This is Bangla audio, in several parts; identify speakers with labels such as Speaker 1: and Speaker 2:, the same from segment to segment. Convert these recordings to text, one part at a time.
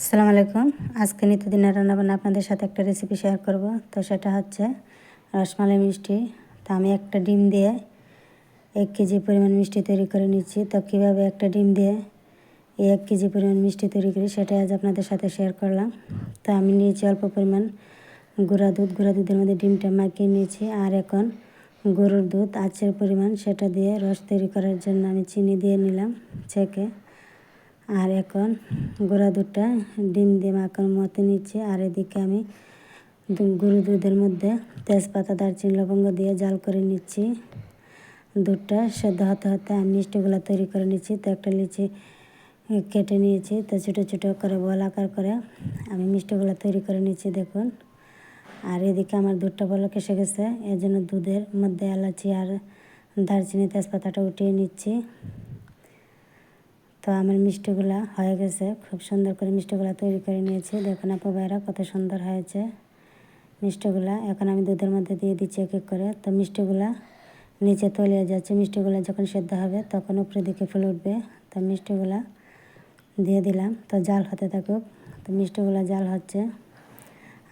Speaker 1: আসসালামু আলাইকুম। আজকে নিত্যদিনের রান্নাবান্না আপনাদের সাথে একটা রেসিপি শেয়ার করব। তো সেটা হচ্ছে রসমালাই মিষ্টি। তো আমি একটা ডিম দিয়ে এক কেজি পরিমাণ মিষ্টি তৈরি করে নিচ্ছি। তো কীভাবে একটা ডিম দিয়ে এই এক কেজি পরিমাণ মিষ্টি তৈরি করি সেটা আজ আপনাদের সাথে শেয়ার করলাম। তো আমি নিয়েছি অল্প পরিমাণ গুঁড়া দুধ। গুঁড়া দুধের মধ্যে ডিমটা মাখিয়ে নিয়েছি। আর এখন গরুর দুধ আচের পরিমাণ সেটা দিয়ে রস তৈরি করার জন্য আমি চিনি দিয়ে নিলাম ছেঁকে। আর এখন গুঁড়া দুধটা ডিম দিয়ে মাখানোর মতো নিচ্ছি। আর এদিকে আমি গরু দুধের মধ্যে তেজপাতা, দারচিনি, লবঙ্গ দিয়ে জাল করে নিচ্ছি। দুধটা সেদ্ধ হতে হতে আমি মিষ্টিগুলো তৈরি করে নিচ্ছি। তো একটা লিচি কেটে নিয়েছি। তো ছোটো ছোটো করে বল আকার করে আমি মিষ্টিগুলো তৈরি করে নিচ্ছি, দেখুন। আর এদিকে আমার দুধটা বলক এসে গেছে। এর জন্য দুধের মধ্যে এলাচি আর দারচিনি, তেজপাতাটা উঠিয়ে নিচ্ছি। তো আমার মিষ্টিগুলা হয়ে গেছে। খুব সুন্দর করে মিষ্টিগুলা তৈরি করে নিয়েছি। দেখুন আপু ভাইরা, কত সুন্দর হয়েছে মিষ্টিগুলা। এখন আমি দুধের মধ্যে দিয়ে দিচ্ছি এক এক করে। তো মিষ্টিগুলা নিচে তলিয়ে যাচ্ছে। মিষ্টিগুলা যখন সেদ্ধ হবে, তখন উপরে দিকে ফুল উঠবে। তো মিষ্টিগুলা দিয়ে দিলাম। তো জাল হতে থাকুক। তো মিষ্টিগুলা জাল হচ্ছে।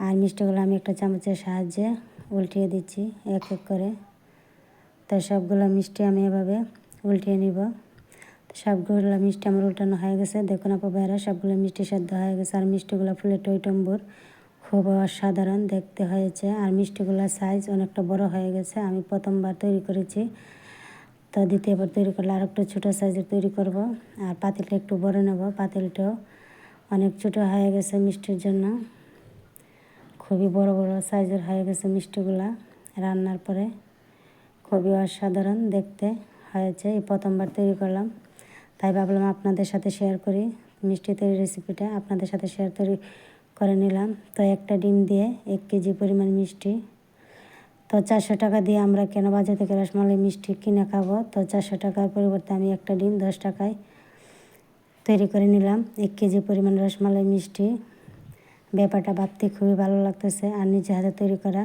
Speaker 1: আর মিষ্টিগুলো আমি একটা চামচের সাহায্যে উল্টিয়ে দিচ্ছি এক এক করে। তো সবগুলো মিষ্টি আমি এভাবে উল্টিয়ে নিব। সবগুলো মিষ্টি আমার উল্টানো হয়ে গেছে। দেখুন আপু ভাইরা সবগুলো মিষ্টি সেদ্ধ হয়ে গেছে। আর মিষ্টিগুলো ফুলে টইটম্বুর খুব অসাধারণ দেখতে হয়েছে। আর মিষ্টিগুলোর সাইজ অনেকটা বড় হয়ে গেছে। আমি প্রথমবার তৈরি করেছি। তো দ্বিতীয়বার তৈরি করলে আর একটু ছোটো সাইজের তৈরি করব। আর পাতিলটা একটু বড় নেব। পাতিলটাও অনেক ছোটো হয়ে গেছে মিষ্টির জন্য। খুবই বড় বড় সাইজের হয়ে গেছে মিষ্টিগুলা রান্নার পরে। খুবই অসাধারণ দেখতে হয়েছে। এই প্রথমবার তৈরি করলাম। তাই ভাবলাম আপনাদের সাথে শেয়ার করি। মিষ্টি তৈরি রেসিপিটা আপনাদের সাথে শেয়ার তৈরি করে নিলাম। তো একটা ডিম দিয়ে এক কেজি পরিমাণ মিষ্টি। তো চারশো টাকা দিয়ে আমরা কেন বাজার থেকে রসমালাই মিষ্টি কিনে খাব? তো চারশো টাকার পরিবর্তে আমি একটা ডিম দশ টাকায় তৈরি করে নিলাম। এক কেজি পরিমাণ রসমালাই মিষ্টি। ব্যাপারটা ভাবতে খুবই ভালো লাগতেছে। আর নিজে হাতে তৈরি করা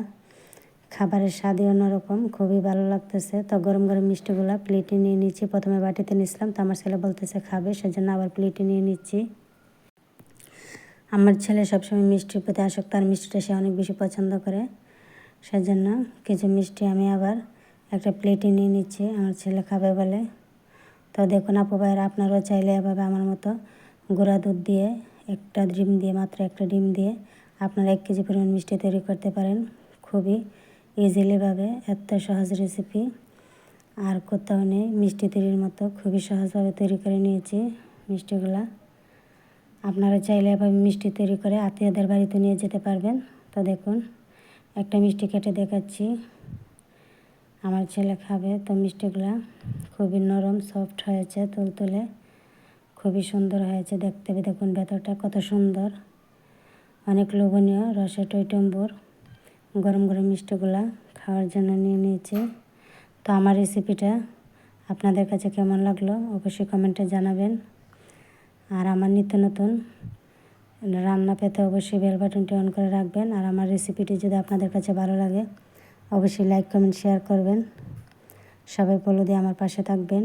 Speaker 1: খাবারের স্বাদই অন্যরকম, খুবই ভালো লাগতেছে। তো গরম গরম মিষ্টিগুলো প্লেটে নিয়ে নিচ্ছি। প্রথমে বাটিতে নিছিলাম, তো আমার ছেলে বলতেছে খাবে, সেজন্য আবার প্লেটে নিয়ে নিচ্ছি। আমার ছেলে সবসময় মিষ্টির প্রতি আসক্ত, আর মিষ্টিটা সে অনেক বেশি পছন্দ করে। সেজন্য কিছু মিষ্টি আমি আবার একটা প্লেটে নিয়ে নিচ্ছি, আমার ছেলে খাবে বলে। তো দেখুন আপু ভাইয়েরা, আপনারাও চাইলে এভাবে আমার মতো গুঁড়া দুধ দিয়ে, একটা ডিম দিয়ে, মাত্র একটা ডিম দিয়ে, আপনারা এক কেজি পরিমাণ মিষ্টি তৈরি করতে পারেন। খুবই ইজিলিভাবে এত সহজ রেসিপি আর কোথাও নেই। মিষ্টি তৈরির মতো খুবই সহজভাবে তৈরি করে নিয়েছি মিষ্টিগুলা। আপনারা চাইলে এভাবে মিষ্টি তৈরি করে আত্মীয়দের বাড়িতে নিয়ে যেতে পারবেন। তো দেখুন, একটা মিষ্টি কেটে দেখাচ্ছি। আমার ছেলে খাবে, তো মিষ্টিগুলা খুবই নরম সফট হয়েছে তুলতুলে। খুবই সুন্দর হয়েছে দেখতে। দেখুন ভেতরটা কত সুন্দর। অনেক লোভনীয় রসে টইটম্বুর। গরম গরম মিষ্টিগুলা খাওয়ার জন্য নিয়ে নিয়েছি। তো আমার রেসিপিটা আপনাদের কাছে কেমন লাগল অবশ্যই কমেন্টে জানাবেন। আর আমার নিত্য নতুন রান্না পেতে অবশ্যই বেল বাটনটি অন করে রাখবেন। আর আমার রেসিপিটি যদি আপনাদের কাছে ভালো লাগে, অবশ্যই লাইক কমেন্ট শেয়ার করবেন। সবাই বলো দিয়ে আমার পাশে থাকবেন।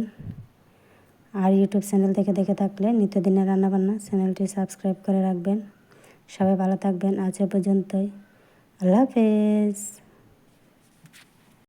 Speaker 1: আর ইউটিউব চ্যানেল থেকে দেখে থাকলে নিত্যদিনের রান্নাবান্না চ্যানেলটি সাবস্ক্রাইব করে রাখবেন। সবাই ভালো থাকবেন। আজ পর্যন্তই। আল্লাহ হাফেজ